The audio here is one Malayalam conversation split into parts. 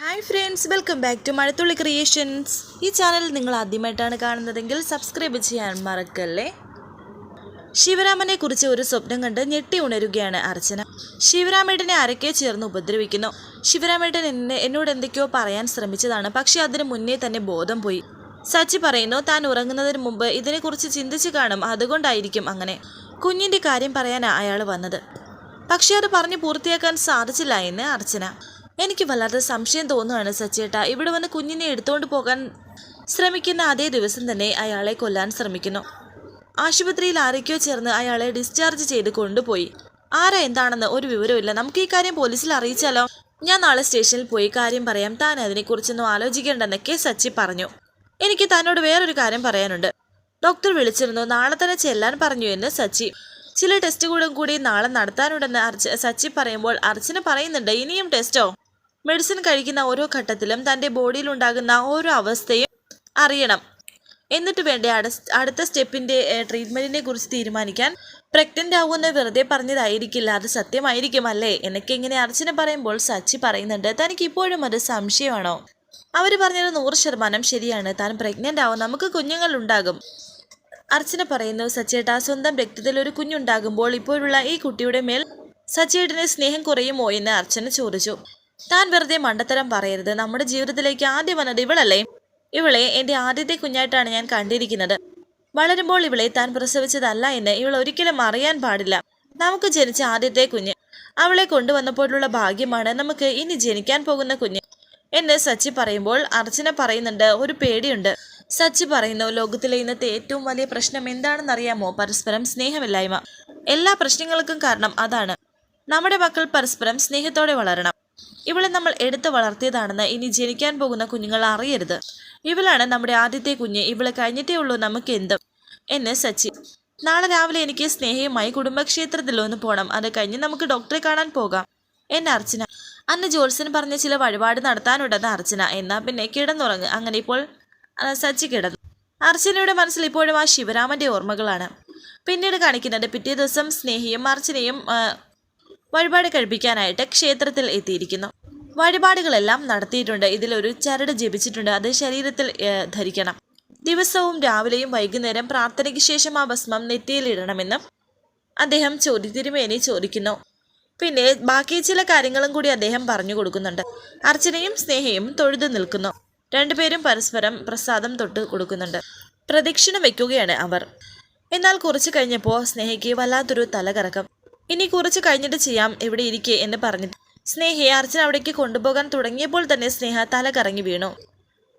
Hi friends welcome back to Mazhathulli creations. ഈ ചാനൽ നിങ്ങൾ ആദ്യമായിട്ടാണ് കാണുന്നതെങ്കിൽ സബ്സ്ക്രൈബ് ചെയ്യാൻ മറക്കല്ലേ? ശിവരാമനെ കുറിച്ച് ഒരു സ്വപ്നം കണ്ട് ഞെട്ടി ഉണരുകയാണ് അർച്ചന. ശിവരാമേട്ടനെ ആരൊക്കെ ചേർന്ന് ഉപദ്രവിക്കുന്നു. ശിവരാമേട്ടൻ എന്നെ എന്നോട് എന്തൊക്കെയോ പറയാൻ ശ്രമിച്ചതാണ് പക്ഷേ അതിന് മുന്നേ തന്നെ ബോധം പോയി. സച്ചി പറയുന്നു താൻ ഉറങ്ങുന്നതിന് മുമ്പ് ഇതിനെക്കുറിച്ച് ചിന്തിച്ചു കാണും അതുകൊണ്ടായിരിക്കും അങ്ങനെ. കുഞ്ഞിന്റെ കാര്യം പറയാനാണ് അയാൾ വന്നത്. പക്ഷെ അത് പറഞ്ഞു പൂർത്തിയാക്കാൻ സാധിച്ചില്ല എന്ന് അർച്ചന. എനിക്ക് വല്ലാതെ സംശയം തോന്നുകയാണ് സച്ചേട്ട. ഇവിടെ വന്ന് കുഞ്ഞിനെ എടുത്തുകൊണ്ട് പോകാൻ ശ്രമിക്കുന്ന അതേ ദിവസം തന്നെ അയാളെ കൊല്ലാൻ ശ്രമിക്കുന്നു. ആശുപത്രിയിൽ ആരൊക്കെയോ ചേർന്ന് അയാളെ ഡിസ്ചാർജ് ചെയ്ത് കൊണ്ടുപോയി. ആരാ എന്താണെന്ന് ഒരു വിവരമില്ല നമുക്ക് ഈ കാര്യം പോലീസിൽ അറിയിച്ചാലോ? ഞാൻ നാളെ സ്റ്റേഷനിൽ പോയി കാര്യം പറയാം. താൻ അതിനെക്കുറിച്ചൊന്നും ആലോചിക്കേണ്ടെന്നൊക്കെ സച്ചി പറഞ്ഞു. എനിക്ക് തന്നോട് വേറൊരു കാര്യം പറയാനുണ്ട്. ഡോക്ടർ വിളിച്ചിരുന്നു. നാളെ തന്നെ ചെല്ലാൻ പറഞ്ഞു എന്ന് സച്ചി. ചില ടെസ്റ്റുകളും കൂടി നാളെ നടത്താനുണ്ടെന്ന് അർച്ച സച്ചി പറയുമ്പോൾ അർച്ചന പറയുന്നുണ്ട്. ഇനിയും ടെസ്റ്റോ? മെഡിസിൻ കഴിക്കുന്ന ഓരോ ഘട്ടത്തിലും തന്റെ ബോഡിയിൽ ഉണ്ടാകുന്ന ഓരോ അവസ്ഥയും അറിയണം. എന്നിട്ട് വേണ്ടേ അടുത്ത സ്റ്റെപ്പിന്റെ ട്രീറ്റ്മെന്റിനെ കുറിച്ച് തീരുമാനിക്കാൻ. പ്രഗ്നന്റ് ആവുമെന്ന് വെറുതെ പറഞ്ഞതായിരിക്കില്ല. അത് സത്യമായിരിക്കും അല്ലേ എനിക്ക് ഇങ്ങനെ അർച്ചന പറയുമ്പോൾ സച്ചി പറയുന്നുണ്ട്. തനിക്ക് ഇപ്പോഴും അത് സംശയമാണോ? അവർ പറഞ്ഞത് നൂറ് ശതമാനം ശരിയാണ്. താൻ പ്രഗ്നന്റ് ആവും നമുക്ക് കുഞ്ഞുങ്ങൾ ഉണ്ടാകും അർച്ചന പറയുന്നു സച്ചേട്ട സ്വന്തം രക്തത്തിൽ ഒരു കുഞ്ഞുണ്ടാകുമ്പോൾ ഇപ്പോഴുള്ള ഈ കുട്ടിയുടെ മേൽ സച്ചേട്ടന് സ്നേഹം കുറയുമോ എന്ന് അർച്ചന ചോദിച്ചു. താൻ വെറുതെ മണ്ടത്തരം പറയരുത്. നമ്മുടെ ജീവിതത്തിലേക്ക് ആദ്യം വന്നത് ഇവളല്ലേ? ഇവളെ എന്റെ ആദ്യത്തെ കുഞ്ഞായിട്ടാണ് ഞാൻ കണ്ടിരിക്കുന്നത്. വളരുമ്പോൾ ഇവളെ താൻ പ്രസവിച്ചതല്ല എന്ന് ഇവൾ ഒരിക്കലും അറിയാൻ പാടില്ല. നമുക്ക് ജനിച്ച ആദ്യത്തെ കുഞ്ഞ്. അവളെ കൊണ്ടുവന്നപ്പോഴുള്ള ഭാഗ്യമാണ് നമുക്ക് ഇനി ജനിക്കാൻ പോകുന്ന കുഞ്ഞ് എന്ന് സച്ചി പറയുമ്പോൾ അർച്ചന പറയുന്നുണ്ട്. ഒരു പേടിയുണ്ട്. സച്ചി പറയുന്നു ലോകത്തിലെ ഇന്നത്തെ ഏറ്റവും വലിയ പ്രശ്നം എന്താണെന്നറിയാമോ? പരസ്പരം സ്നേഹമില്ലായ്മ. എല്ലാ പ്രശ്നങ്ങൾക്കും കാരണം അതാണ്. നമ്മുടെ മക്കൾ പരസ്പരം സ്നേഹത്തോടെ വളരണം. ഇവളെ നമ്മൾ എടുത്തു വളർത്തിയതാണെന്ന് ഇനി ജനിക്കാൻ പോകുന്ന കുഞ്ഞുങ്ങൾ അറിയരുത്. ഇവളാണ് നമ്മുടെ ആദ്യത്തെ കുഞ്ഞ്. ഇവളെ കഴിഞ്ഞിട്ടേ ഉള്ളൂ നമുക്ക് എന്തും എന്ന് സച്ചി നാളെ രാവിലെ എനിക്ക് സ്നേഹയുമായി കുടുംബക്ഷേത്രത്തിൽ ഒന്ന് പോകണം അത് കഴിഞ്ഞ് നമുക്ക് ഡോക്ടറെ കാണാൻ പോകാം. എന്ന അർച്ചന. അന്ന് ജോത്സൻ പറഞ്ഞ ചില വഴിപാട് നടത്താനുണ്ടെന്ന് അർച്ചന. എന്നാ പിന്നെ കിടന്നുറങ്ങ്. അങ്ങനെ ഇപ്പോൾ സച്ചി കിടന്നു. അർച്ചനയുടെ മനസ്സിൽ ഇപ്പോഴും ആ ശിവരാമന്റെ ഓർമ്മകളാണ്. പിന്നീട് കാണിക്കുന്നത് പിറ്റേ ദിവസം സ്നേഹിയും അർച്ചനയും വഴിപാട് കഴിപ്പിക്കാനായിട്ട് ക്ഷേത്രത്തിൽ എത്തിയിരിക്കുന്നു. വഴിപാടുകളെല്ലാം നടത്തിയിട്ടുണ്ട്. ഇതിലൊരു ചരട് ജപിച്ചിട്ടുണ്ട്. അത് ശരീരത്തിൽ ധരിക്കണം. ദിവസവും രാവിലെയും വൈകുന്നേരം പ്രാർത്ഥനയ്ക്ക് ശേഷം ആ ഭസ്മം നെറ്റിയിലിടണമെന്നും അദ്ദേഹം ചോദി തിരുമേനി ചോദിക്കുന്നു. പിന്നെ ബാക്കി ചില കാര്യങ്ങളും കൂടി അദ്ദേഹം പറഞ്ഞു കൊടുക്കുന്നുണ്ട്. അർച്ചനയും സ്നേഹയും തൊഴുതു നിൽക്കുന്നു. രണ്ടുപേരും പരസ്പരം പ്രസാദം തൊട്ട് കൊടുക്കുന്നുണ്ട്. പ്രദക്ഷിണം വയ്ക്കുകയാണ് അവർ. എന്നാൽ കുറച്ചു കഴിഞ്ഞപ്പോൾ സ്നേഹയ്ക്ക് വല്ലാത്തൊരു തലകറക്കം. ഇനി കുറച്ച് കഴിഞ്ഞിട്ട് ചെയ്യാം എവിടെ ഇരിക്കെ എന്ന് പറഞ്ഞു സ്നേഹയെ അർച്ചന അവിടേക്ക് കൊണ്ടുപോകാൻ തുടങ്ങിയപ്പോൾ തന്നെ സ്നേഹ തല കറങ്ങി വീണു.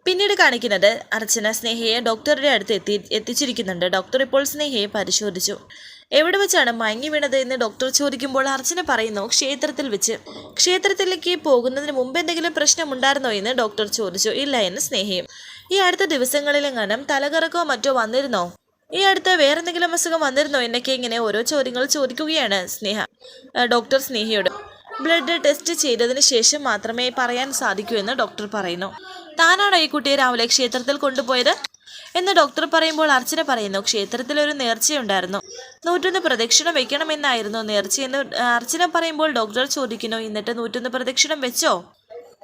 പിന്നീട് കാണിക്കുന്നത് അർച്ചന സ്നേഹയെ ഡോക്ടറുടെ അടുത്ത് എത്തി എത്തിച്ചിരിക്കുന്നുണ്ട്. ഡോക്ടർ ഇപ്പോൾ സ്നേഹയെ പരിശോധിച്ചു. എവിടെ വെച്ചാണ് മയങ്ങി വീണത് എന്ന് ഡോക്ടർ ചോദിക്കുമ്പോൾ അർച്ചന പറയുന്നു ക്ഷേത്രത്തിൽ വെച്ച്. ക്ഷേത്രത്തിലേക്ക് പോകുന്നതിന് മുമ്പ് എന്തെങ്കിലും പ്രശ്നമുണ്ടായിരുന്നോ എന്ന് ഡോക്ടർ ചോദിച്ചു. ഇല്ല എന്ന് സ്നേഹയും. ഈ അടുത്ത ദിവസങ്ങളിലെങ്ങാനും തലകറക്കോ മറ്റോ വന്നിരുന്നോ? ഈ അടുത്ത് വേറെന്തെങ്കിലും അസുഖം വന്നിരുന്നോ? എന്നൊക്കെ ഇങ്ങനെ ഓരോ ചോദ്യങ്ങൾ ചോദിക്കുകയാണ് സ്നേഹ ഡോക്ടർ സ്നേഹയോട്. ബ്ലഡ് ടെസ്റ്റ് ചെയ്തതിന് ശേഷം മാത്രമേ പറയാൻ സാധിക്കൂ എന്ന് ഡോക്ടർ പറയുന്നു. താനാണോ ഈ കുട്ടിയെ രാവിലെ ക്ഷേത്രത്തിൽ കൊണ്ടുപോയത്? എന്ന് ഡോക്ടർ പറയുമ്പോൾ അർച്ചന പറയുന്നു ക്ഷേത്രത്തിൽ ഒരു നേർച്ചയുണ്ടായിരുന്നു. നൂറ്റൊന്ന് പ്രദക്ഷിണം വെക്കണമെന്നായിരുന്നു നേർച്ചയെന്ന് അർച്ചന പറയുമ്പോൾ ഡോക്ടർ ചോദിക്കുന്നു എന്നിട്ട് നൂറ്റൊന്ന് പ്രദക്ഷിണം വെച്ചോ?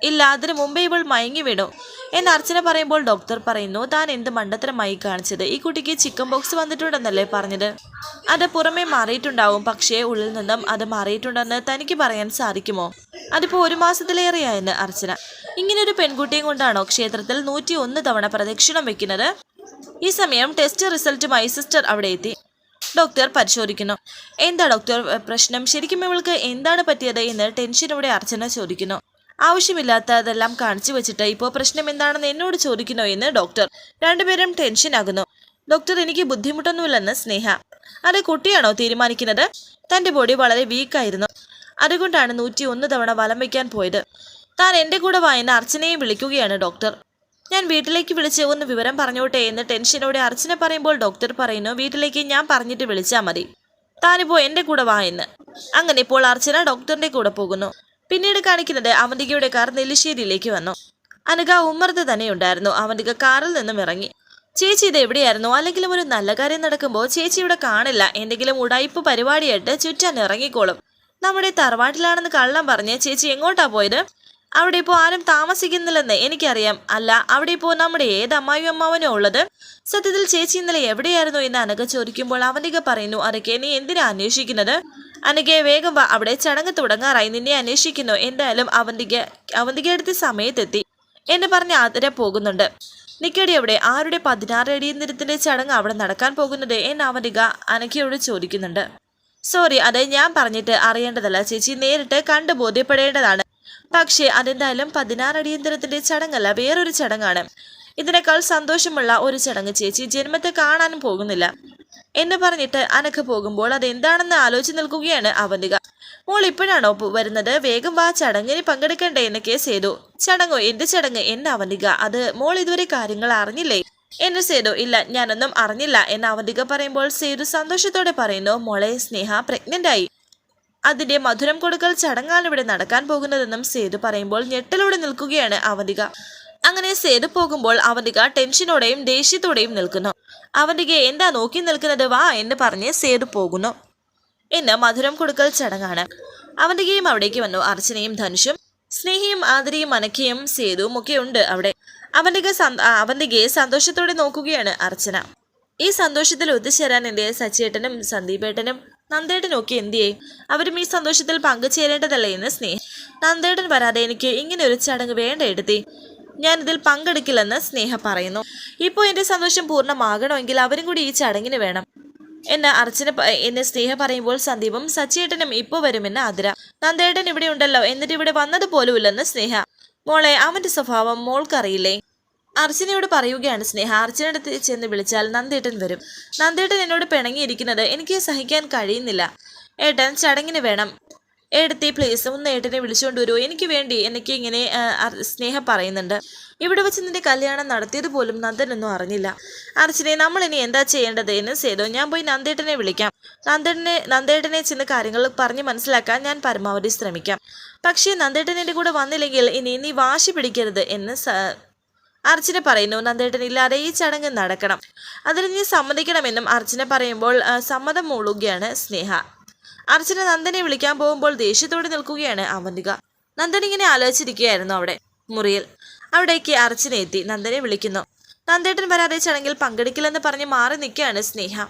ഇല്ല അതിനു മുമ്പേ ഇവൾ മയങ്ങി വിടും. എന്ന് അർച്ചന പറയുമ്പോൾ ഡോക്ടർ പറയുന്നു താൻ എന്ത് മണ്ടത്തരമായി കാണിച്ചത്? ഈ കുട്ടിക്ക് ചിക്കൻ ബോക്സ് വന്നിട്ടുണ്ടെന്നല്ലേ പറഞ്ഞത്? അത് പുറമേ മാറിയിട്ടുണ്ടാവും പക്ഷേ ഉള്ളിൽ നിന്നും അത് മാറിയിട്ടുണ്ടെന്ന് തനിക്ക് പറയാൻ സാധിക്കുമോ? അതിപ്പോൾ ഒരു മാസത്തിലേറെയായെന്ന് അർച്ചന. ഇങ്ങനൊരു പെൺകുട്ടിയും കൊണ്ടാണോ ക്ഷേത്രത്തിൽ നൂറ്റി ഒന്ന് തവണ പ്രദക്ഷിണം വെക്കുന്നത്? ഈ സമയം ടെസ്റ്റ് റിസൾട്ടുമായി സിസ്റ്റർ അവിടെ എത്തി. ഡോക്ടർ പരിശോധിക്കുന്നു. എന്താ ഡോക്ടർ പ്രശ്നം? ശരിക്കും ഇവൾക്ക് എന്താണ് പറ്റിയത് എന്ന് ടെൻഷനോടെ അർച്ചന ചോദിക്കുന്നു. ആവശ്യമില്ലാത്തതെല്ലാം കാണിച്ചു വെച്ചിട്ട് ഇപ്പോൾ പ്രശ്നം എന്താണെന്ന് എന്നോട് ചോദിക്കുന്നു എന്ന് ഡോക്ടർ. രണ്ടുപേരും ടെൻഷനാകുന്നു ഡോക്ടർ എനിക്ക് ബുദ്ധിമുട്ടൊന്നുമില്ലെന്ന് സ്നേഹ. അത് കുട്ടിയാണോ തീരുമാനിക്കുന്നത്? തന്റെ ബോഡി വളരെ വീക്കായിരുന്നു അതുകൊണ്ടാണ് നൂറ്റി ഒന്ന് തവണ വലം വയ്ക്കാൻ പോയത്. താൻ എന്റെ കൂടെ വായന അർച്ചനയെ വിളിക്കുകയാണ് ഡോക്ടർ. ഞാൻ വീട്ടിലേക്ക് വിളിച്ച് ഒന്ന് വിവരം പറഞ്ഞോട്ടെ എന്ന് ടെൻഷനോടെ അർച്ചന പറയുമ്പോൾ ഡോക്ടർ പറയുന്നു വീട്ടിലേക്ക് ഞാൻ പറഞ്ഞിട്ട് വിളിച്ചാൽ മതി. താനിപ്പോ എന്റെ കൂടെ വായെന്ന് അങ്ങനെ ഇപ്പോൾ അർച്ചന ഡോക്ടറിന്റെ കൂടെ പോകുന്നു. പിന്നീട് കാണിക്കുന്നത് അവന്തികയുടെ കാർ നെല്ലിശ്ശേരിയിലേക്ക് വന്നു. അനുക ഉമ്മർത്ത് തന്നെ ഉണ്ടായിരുന്നു അവന്തിക കാറിൽ നിന്നും ഇറങ്ങി. ചേച്ചി ഇത് എവിടെയായിരുന്നു? അല്ലെങ്കിലും ഒരു നല്ല കാര്യം നടക്കുമ്പോൾ ചേച്ചി ഇവിടെ കാണില്ല. എന്തെങ്കിലും ഉടായിപ്പ് പരിപാടിയായിട്ട് ചുറ്റാൻ ഇറങ്ങിക്കോളും. നമ്മുടെ തറവാട്ടിലാണെന്ന് കള്ളം പറഞ്ഞ് ചേച്ചി എങ്ങോട്ടാ പോയത്? അവിടെ ഇപ്പോൾ ആരും താമസിക്കുന്നില്ലെന്ന് എനിക്കറിയാം. അല്ല അവിടെ ഇപ്പോൾ നമ്മുടെ ഏത് അമ്മായും അമ്മാവനോ ഉള്ളത്? സത്യത്തിൽ ചേച്ചി ഇന്നലെ എവിടെയായിരുന്നു? എന്ന് അനഘ ചോദിക്കുമ്പോൾ അവനിക പറയുന്നു അതൊക്കെ നീ എന്തിനാ അന്വേഷിക്കുന്നത്? അനഘയെ വേഗം വാ. അവിടെ ചടങ്ങ് തുടങ്ങാറായി. നിന്നെ അന്വേഷിക്കുന്നു. എന്തായാലും അവന്തിക അവന്തിക അടുത്ത സമയത്തെത്തി എന്ന് പറഞ്ഞ് ആതിര പോകുന്നുണ്ട്. നിക്കടി അവിടെ. ആരുടെ പതിനാറ് അടിയന്തരത്തിന്റെ ചടങ്ങ് അവിടെ നടക്കാൻ പോകുന്നത് എന്ന് അവന്തിക അനഘയോട് ചോദിക്കുന്നുണ്ട്. സോറി അത് ഞാൻ പറഞ്ഞിട്ട് അറിയേണ്ടതല്ല. ചേച്ചി നേരിട്ട് കണ്ടു ബോധ്യപ്പെടേണ്ടതാണ്. പക്ഷേ അതെന്തായാലും പതിനാറ് അടിയന്തരത്തിന്റെ ചടങ്ങല്ല. വേറൊരു ചടങ്ങാണ്. ഇതിനേക്കാൾ സന്തോഷമുള്ള ഒരു ചടങ്ങ് ചേച്ചി ജന്മത്തെ കാണാനും പോകുന്നില്ല. എന്ന് പറഞ്ഞിട്ട് അനക്ക് പോകുമ്പോൾ അതെന്താണെന്ന് ആലോചിച്ച് നിൽക്കുകയാണ് അവന്തിക. മോൾ ഇപ്പോഴാണോ വരുന്നത്? വേഗം വാ ചടങ്ങിന് പങ്കെടുക്കണ്ടേ എന്ന് കേസ് ചെയ്തു ചടങ്ങോ? എന്ത് ചടങ്ങ്? എന്ന് അവന്തിക. അത് മോൾ ഇതുവരെ കാര്യങ്ങൾ അറിഞ്ഞില്ലേ? എന്ന് സേതു. ഇല്ല ഞാനൊന്നും അറിഞ്ഞില്ല എന്ന് അവന്തിക പറയുമ്പോൾ സേതു സന്തോഷത്തോടെ പറയുന്നു മോളെ സ്നേഹ പ്രഗ്നന്റ് ആയി. അതിന്റെ മധുരം കൊടുക്കൽ ചടങ്ങാണ് ഇവിടെ നടക്കാൻ പോകുന്നതെന്നും സേതു പറയുമ്പോൾ ഞെട്ടലോടെ നിൽക്കുകയാണ് അവന്തിക. അങ്ങനെ സേതു പോകുമ്പോൾ അവന്തിക ടെൻഷനോടെയും ദേഷ്യത്തോടെയും നിൽക്കുന്നു. അവന്തിക എന്താ നോക്കി നിൽക്കുന്നത്? വാ എന്ന് പറഞ്ഞ് സേതു പോകുന്നു. ഇന്ന് മധുരം കൊടുക്കൽ ചടങ്ങാണ്. അവന്റെ ഗെയിം അവിടേക്ക് വന്നു. അർച്ചനയും ധനുഷും സ്നേഹിയും ആദരിയും അനക്കയും സേതുവും ഒക്കെ ഉണ്ട് അവിടെ. അവന്റെ അവന്റെ അവന്തികയെ സന്തോഷത്തോടെ നോക്കുകയാണ് അർച്ചന. ഈ സന്തോഷത്തിൽ ഒത്തുചേരാൻ എന്റെ സച്ചിയേട്ടനും സന്ദീപേട്ടനും നന്ദേട്ടനും ഒക്കെ എന്ത് ചെയ്യും അവരും ഈ സന്തോഷത്തിൽ പങ്കുചേരേണ്ടതല്ലേ എന്ന് സ്നേഹം നന്ദേട്ടൻ വരാതെ എനിക്ക് ഇങ്ങനെ ഒരു ചടങ്ങ് വേണ്ട എടുത്തി. ഞാൻ ഇതിൽ പങ്കെടുക്കില്ലെന്ന് സ്നേഹ പറയുന്നു. ഇപ്പോൾ എന്റെ സന്തോഷം പൂർണമാകണമെങ്കിൽ അവരും കൂടി ഈ ചടങ്ങിന് വേണം. എന്ന് അർച്ചന എന്നെ സ്നേഹ പറയുമ്പോൾ സന്ദീപും സച്ചിയേട്ടനും ഇപ്പോൾ വരുമെന്ന് ആതിര. നന്ദേട്ടൻ ഇവിടെ ഉണ്ടല്ലോ എന്നിട്ട് ഇവിടെ വന്നത് പോലുമില്ലെന്ന് സ്നേഹ. മോളെ അവന്റെ സ്വഭാവം മോൾക്കറിയില്ലേ? അർച്ചനയോട് പറയുകയാണ് സ്നേഹ. അർച്ചനടുത്ത് ചെന്ന് വിളിച്ചാൽ നന്ദേട്ടൻ വരും. നന്ദേട്ടൻ എന്നോട് പിണങ്ങിയിരിക്കുന്നത് എനിക്ക് സഹിക്കാൻ കഴിയുന്നില്ല. ഏട്ടൻ ചടങ്ങിന് വേണം. ഏടത്തി പ്ലീസ് ഒന്ന് ഏട്ടനെ വിളിച്ചുകൊണ്ട് വരുമോ എനിക്ക് വേണ്ടി എനിക്ക് ഇങ്ങനെ സ്നേഹം പറയുന്നുണ്ട്. ഇവിടെ വെച്ച് നിന്റെ കല്യാണം നടത്തിയത് പോലും നന്ദനൊന്നും അറിഞ്ഞില്ല. അർച്ചനെ നമ്മൾ ഇനി എന്താ ചെയ്യേണ്ടത് എന്ന് സേതോ ഞാൻ പോയി നന്ദേട്ടനെ വിളിക്കാം. നന്ദേട്ടനെ നന്ദേട്ടനെ ചെന്ന് കാര്യങ്ങൾ പറഞ്ഞ് മനസ്സിലാക്കാൻ ഞാൻ പരമാവധി ശ്രമിക്കാം. പക്ഷേ നന്ദേട്ടൻ എന്റെ കൂടെ വന്നില്ലെങ്കിൽ ഇനി നീ വാശി പിടിക്കരുത് എന്ന് അർച്ചന പറയുന്നു. നന്ദേട്ടൻ ഇല്ലാതെ ഈ ചടങ്ങ് നടക്കണം. അതിന് നീ സമ്മതിക്കണമെന്നും അർച്ചന പറയുമ്പോൾ സമ്മതം മൂളുകയാണ് സ്നേഹ. അർച്ചന നന്ദനെ വിളിക്കാൻ പോകുമ്പോൾ ദേഷ്യത്തോടെ നിൽക്കുകയാണ് അവന്തിക. നന്ദൻ ഇങ്ങനെ ആലോചിച്ചിരിക്കുകയായിരുന്നു അവിടെ മുറിയിൽ. അവിടേക്ക് അർച്ചന എത്തി നന്ദനെ വിളിക്കുന്നു. നന്ദേട്ടൻ വരാതെ ചടങ്ങിൽ പങ്കെടുക്കില്ലെന്ന് പറഞ്ഞ് മാറി നിൽക്കുകയാണ് സ്നേഹ.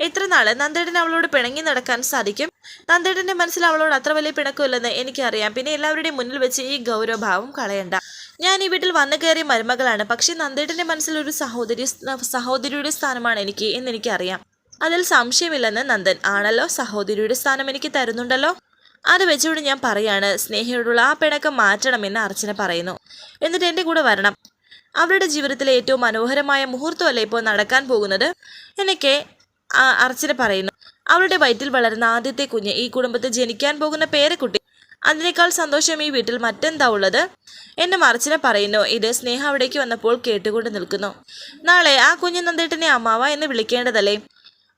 എത്ര നാൾ നന്ദേട്ടൻ അവളോട് പിണങ്ങി നടക്കാൻ സാധിക്കും? നന്ദേട്ടന്റെ മനസ്സിൽ അവളോട് അത്ര വലിയ പിണക്കമില്ലെന്ന് എനിക്കറിയാം. പിന്നെ എല്ലാവരുടെയും മുന്നിൽ വെച്ച് ഈ ഗൗരവഭാവം കളയണ്ട. ഞാൻ ഈ വീട്ടിൽ വന്നു കയറിയ മരുമകളാണ്. പക്ഷേ നന്ദേട്ടന്റെ മനസ്സിൽ ഒരു സഹോദരി സഹോദരിയുടെ സ്ഥാനമാണ് എനിക്ക് എന്ന് എനിക്കറിയാം. അതിൽ സംശയമില്ലെന്ന് നന്ദൻ. ആണല്ലോ? സഹോദരിയുടെ സ്ഥാനം എനിക്ക് തരുന്നുണ്ടല്ലോ? അത് വെച്ചുകൊണ്ട് ഞാൻ പറയാണ് സ്നേഹയോടുള്ള ആ പിണക്കം മാറ്റണമെന്ന് അർച്ചന പറയുന്നു. എന്നിട്ട് എന്റെ കൂടെ വരണം. അവരുടെ ജീവിതത്തിലെ ഏറ്റവും മനോഹരമായ മുഹൂർത്തമല്ലേ ഇപ്പോൾ നടക്കാൻ പോകുന്നത്? എന്നൊക്കെ അർച്ചന പറയുന്നു. അവരുടെ വയറ്റിൽ വളരുന്ന ആദ്യത്തെ കുഞ്ഞ് ഈ കുടുംബത്തിൽ ജനിക്കാൻ പോകുന്ന പേരക്കുട്ടി. അതിനേക്കാൾ സന്തോഷം ഈ വീട്ടിൽ മറ്റെന്താ ഉള്ളത്? എന്നെ മറിച്ചിനെ പറയുന്നു. ഇത് സ്നേഹ അവിടേക്ക് വന്നപ്പോൾ കേട്ടുകൊണ്ട് നിൽക്കുന്നു. നാളെ ആ കുഞ്ഞു നന്ദേട്ടനെ അമ്മാവ എന്ന് വിളിക്കേണ്ടതല്ലേ?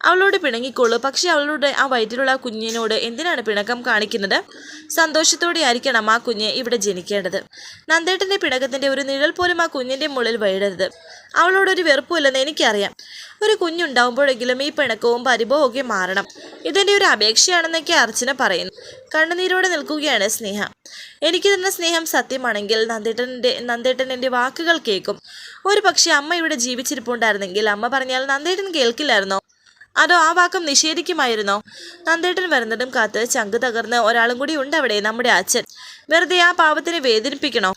അവളോട് പിണങ്ങിക്കോളൂ. പക്ഷെ അവളുടെ ആ വയറ്റിലുള്ള കുഞ്ഞിനോട് എന്തിനാണ് പിണക്കം കാണിക്കുന്നത്? സന്തോഷത്തോടെ ആയിരിക്കണം ആ കുഞ്ഞ് ഇവിടെ ജനിക്കേണ്ടത്. നന്ദേട്ടന്റെ പിണക്കത്തിന്റെ ഒരു നിഴൽ പോലും ആ കുഞ്ഞിന്റെ മുകളിൽ വൈടരുത് അവളോടൊരു വെറുപ്പുമില്ലെന്ന് എനിക്കറിയാം. ഒരു കുഞ്ഞുണ്ടാവുമ്പോഴെങ്കിലും ഈ പിണക്കവും പരിഭവവും ഒക്കെ മാറണം. ഇതെന്റെ ഒരു അപേക്ഷയാണെന്നൊക്കെ അർച്ചന പറയുന്നു. കണ്ണുനീരോടെ നിൽക്കുകയാണ് സ്നേഹ. എനിക്ക് തന്ന സ്നേഹം സത്യമാണെങ്കിൽ നന്ദേട്ടന്റെ നന്ദേട്ടൻ എന്റെ വാക്കുകൾ കേൾക്കും. ഒരു പക്ഷേ അമ്മ ഇവിടെ ജീവിച്ചിരിപ്പുണ്ടായിരുന്നെങ്കിൽ അമ്മ പറഞ്ഞാൽ നന്ദേട്ടൻ കേൾക്കില്ലായിരുന്നോ? അതോ ആ വാക്കം നിഷേധിക്കുമായിരുന്നോ? നന്ദേട്ടൻ വരുന്നതും കാത്ത് ചങ്ക് തകർന്ന് ഒരാളും കൂടി ഉണ്ടവിടെ നമ്മുടെ അച്ഛൻ. വെറുതെ ആ പാവത്തിനെ വേദനിപ്പിക്കണോ?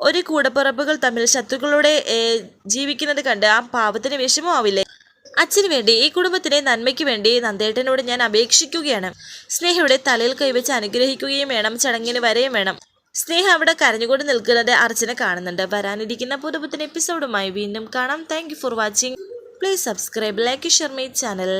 ഒരു കൂടപ്പിറപ്പുകൾ തമ്മിൽ ശത്രുക്കളുടെ ജീവിക്കുന്നത് കണ്ട് ആ പാവത്തിന് വിഷമമാവില്ലേ അച്ഛന് വേണ്ടി ഈ കുടുംബത്തിന്റെ നന്മയ്ക്ക് വേണ്ടി നന്ദേട്ടനോട് ഞാൻ അപേക്ഷിക്കുകയാണ്. സ്നേഹയുടെ തലയിൽ കൈവച്ച് അനുഗ്രഹിക്കുകയും വേണം ചടങ്ങിന് വരെയും വേണം. സ്നേഹ അവിടെ കരഞ്ഞുകൊണ്ട് നിൽക്കുന്നത് അർച്ചന കാണുന്നുണ്ട്. വരാനിരിക്കുന്ന പുതുപുത്തൻ എപ്പിസോഡുമായി വീണ്ടും കാണാം. Thank for watching. Please subscribe like share my channel